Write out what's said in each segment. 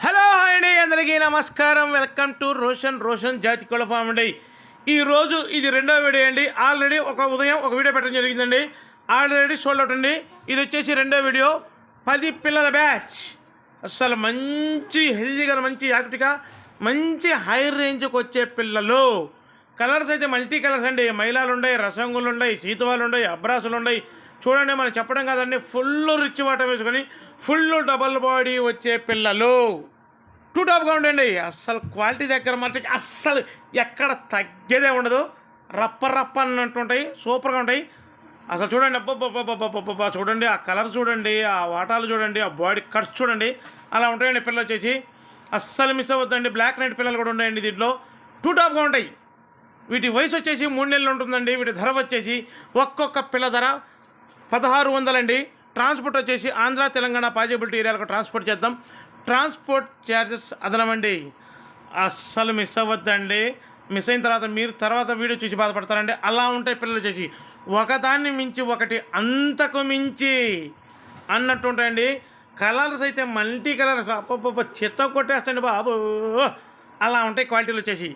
Hello hi అండి అందరికీ నమస్కారం. వెల్కమ్ టు రోషన్ రోషన్ జాతి కోళ్ళ ఫామ్ అండి. ఈరోజు ఇది రెండో వీడియో అండి. ఆల్రెడీ ఒక ఉదయం ఒక వీడియో పెట్టడం జరిగిందండి. ఆల్రెడీ సోల్డ్ అవుట్ అండి. ఇది వచ్చేసి రెండో వీడియో. పది పిల్లల బ్యాచ్. అసలు మంచి హెల్దీగా మంచి యాక్టివ్గా మంచి హై రేంజ్కి వచ్చే పిల్లలు. కలర్స్ అయితే మల్టీ కలర్స్ అండి. మైలాలు ఉన్నాయి రసంగులు ఉన్నాయి సీతవాలు ఉన్నాయి అబ్రాసులు ఉన్నాయి చూడండి మనం చెప్పడం కాదండి ఫుల్ రిచ్ వాటర్ వేసుకొని ఫుల్ డబల్ బాడీ వచ్చే పిల్లలు. టూ టాప్గా ఉండండి. అస్సలు క్వాలిటీ దగ్గర మటుకి అస్సలు ఎక్కడ తగ్గేదే ఉండదు. రప్ప రప్ప అన్నట్టుంటాయి సూపర్గా ఉంటాయి. అసలు చూడండి అబ్బబ్బబ్బబ్బబ్బబ్బా చూడండి ఆ కలర్ చూడండి ఆ వాటాలు చూడండి ఆ బాడీ కట్స్ చూడండి అలా ఉంటాయండి పిల్లలు వచ్చేసి. అస్సలు మిస్ అవ్వద్దండి బ్లాక్ నైట్ పిల్లలు కూడా ఉన్నాయండి దీంట్లో. టూ టాప్గా ఉంటాయి. వీటి వయసు వచ్చేసి మూడు నెలలు ఉంటుందండి వీటి ధర వచ్చేసి ఒక్కొక్క పిల్ల ధర పదహారు వందలండి. ట్రాన్స్పోర్ట్ వచ్చేసి ఆంధ్ర తెలంగాణ పాజిబిలిటీ ఏరియాలకు ట్రాన్స్పోర్ట్ చేద్దాం. ట్రాన్స్పోర్ట్ ఛార్జెస్ అదనమండి. అస్సలు మిస్ అవ్వద్దండి. మిస్ అయిన తర్వాత మీరు తర్వాత వీడియో చూసి బాధపడతారండి. అలా ఉంటాయి పిల్లలు చేసి ఒకదాన్ని మించి ఒకటి అంతకు మించి అన్నట్టు ఉంటాయండి. కలర్స్ అయితే మల్టీ కలర్స్. అప్పప్ప చెత్త కొట్టేస్తండి బాబు. అలా ఉంటాయి క్వాలిటీలు వచ్చేసి.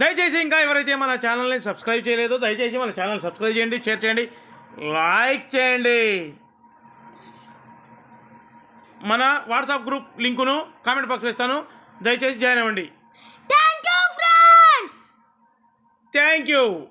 దయచేసి ఇంకా ఎవరైతే మన ఛానల్ని సబ్స్క్రైబ్ చేయలేదో దయచేసి మన ఛానల్ సబ్స్క్రైబ్ చేయండి షేర్ చేయండి. లైక్ చేయండి. మన వాట్సాప్ గ్రూప్ లింకును కామెంట్ బాక్స్లో ఇస్తాను. దయచేసి జాయిన్ అవ్వండి. Thank you